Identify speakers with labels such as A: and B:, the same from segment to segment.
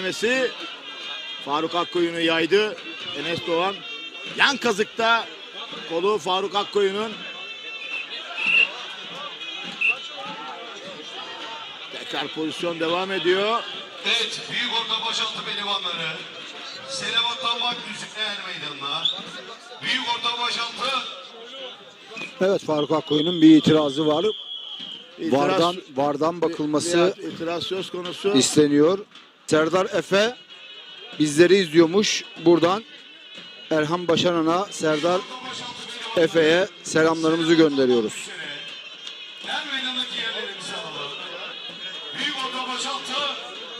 A: denemesi Faruk Akkoyun'u yaydı. Enes Doğan yan kazıkta kolu Faruk Akkoyun'un tekrar pozisyon devam ediyor.
B: Evet, büyük orta boşaltı pehlivanları. Selahattin Vakfı Er Meydanı'na. Büyük orta boşaltı.
C: Evet Faruk Akkoyun'un bir itirazı var.
A: İtiraz-
C: Vardan vardan bakılması
A: itiraz söz konusu.
C: isteniyor. Serdar Efe bizleri izliyormuş. Buradan Erhan Başaran'a, Serdar Efe'ye selamlarımızı gönderiyoruz.
B: Er.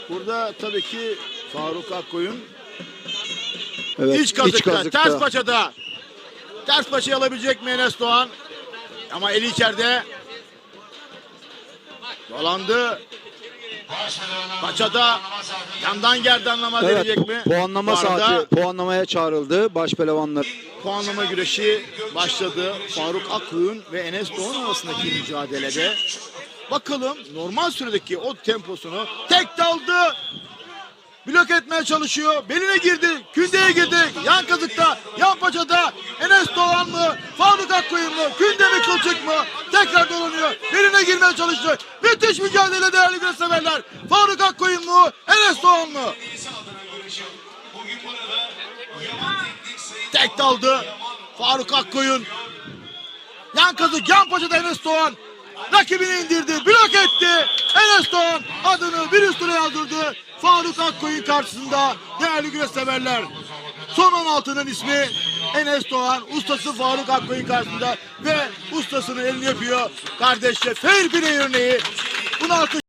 A: Burada tabii ki Faruk Akkoyun
C: Evet,
A: iç kazıkta,
C: kazıkta.
A: ters paçada. Ters paçayı alabilecek mi Enes Doğan? Ama eli içeride. Dolandı. Paçada yandan gerdanlama
C: Evet,
A: verecek mi?
C: puanlama
A: arada
C: saati, puanlamaya çağrıldı baş pelevanlar.
A: puanlama güreşi başladı. Faruk Akkoyun ve Enes Doğan arasındaki mücadelede. Bakalım normal süredeki o temposunu tek daldı. Blok etmeye çalışıyor. Beline girdi. Kündeye girdi. Yan kazıkta. Yan paçada. Enes Doğan mı? Faruk Akkoyun mu? Künde mi kılçık mı? Tekrar dolanıyor. Beline girmeye çalışıyor. Müthiş mücadele değerli göstermeler. Faruk Akkoyun mu? Enes Doğan
B: Sayın
A: Tek daldı. Faruk Akkoyun. Yan kazık yan paçada Enes Doğan. Rakibini indirdi. Blok etti. Enes Doğan adını bir üstüne yazdırdı. Faruk Akkoyun karşısında değerli güreşseverler. Son 16'nın ismi Enes Doğan. Ustası Faruk Akkoyun karşısında ve ustasının elini yapıyor. Kardeşçe fair play örneği. 16